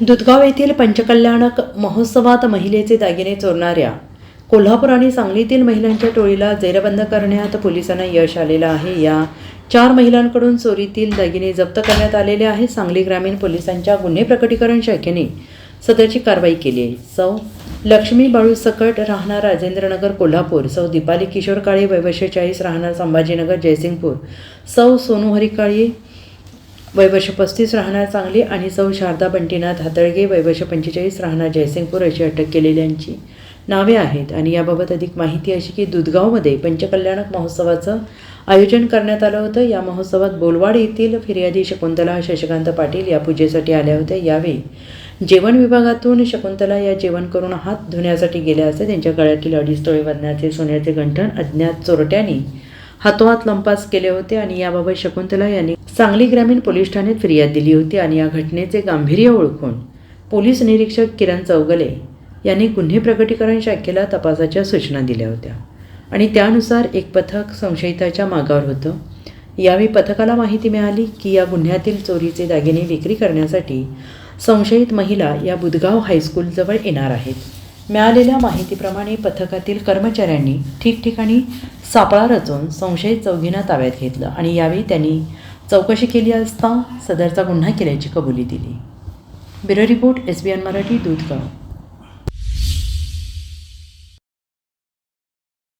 दुधगाव येथील पंचकल्याणक महोत्सवात महिलेचे दागिने चोरणाऱ्या कोल्हापूर आणि सांगलीतील महिलांच्या टोळीला जेरबंद करण्यात पोलिसांना यश आलेलं आहे. या चार महिलांकडून चोरीतील दागिने जप्त करण्यात आलेले आहे सांगली ग्रामीण पोलिसांच्या गुन्हे प्रकटीकरण शाखेने सदरची कारवाई केली आहे. सौ. लक्ष्मी बाळू सकट राहणार राजेंद्रनगर कोल्हापूर. सौ. दीपाली किशोर काळे वैवर्ष चाळीस राहणार संभाजीनगर जयसिंगपूर. सौ. सोनू हरी काळे वैवर्ष पस्तीस राहणार चांगली आणि सौ शारदा बंटीनाथ हातळगे वैवर्ष पंचेचाळीस राहणार जयसिंगपूर अशी अटक केलेल्यांची नावे आहेत. आणि याबाबत अधिक माहिती अशी की दुधगावमध्ये पंचकल्याणक महोत्सवाचं आयोजन करण्यात आलं होतं. या महोत्सवात बोलवाड येथील फिर्यादी शकुंतला शशिकांत पाटील या पूजेसाठी आल्या होत्या. यावेळी जेवण विभागातून शकुंतला या जेवण करून हात धुण्यासाठी गेल्या असता त्यांच्या गळ्यातील अडीच तोळे वजनाचे सोन्याचे गंठण अज्ञात चोरट्यांनी हातोहात लंपास केले होते आणि याबाबत शकुंतला यांनी सांगली ग्रामीण पोलीस ठाण्यात फिर्याद दिली होती आणि या घटनेचे गांभीर्य ओळखून पोलीस निरीक्षक किरण चौगले यांनी गुन्हे प्रकटीकरण शाखेला तपासाच्या सूचना दिल्या होत्या. आणि त्यानुसार एक पथक संशयिताच्या मागावर होतं. यावेळी पथकाला माहिती मिळाली की या गुन्ह्यातील चोरीचे दागिने विक्री करण्यासाठी संशयित महिला या बुधगाव हायस्कूलजवळ येणार आहेत. मिळालेल्या माहितीप्रमाणे पथकातील कर्मचाऱ्यांनी ठिकठिकाणी सापळा रचून संशयित चौघींना ताब्यात घेतलं आणि यावेळी त्यांनी चौकशी केली असता सदरचा गुन्हा केल्याची कबुली दिली. Bureau report S B N Marathi Dudhgaon.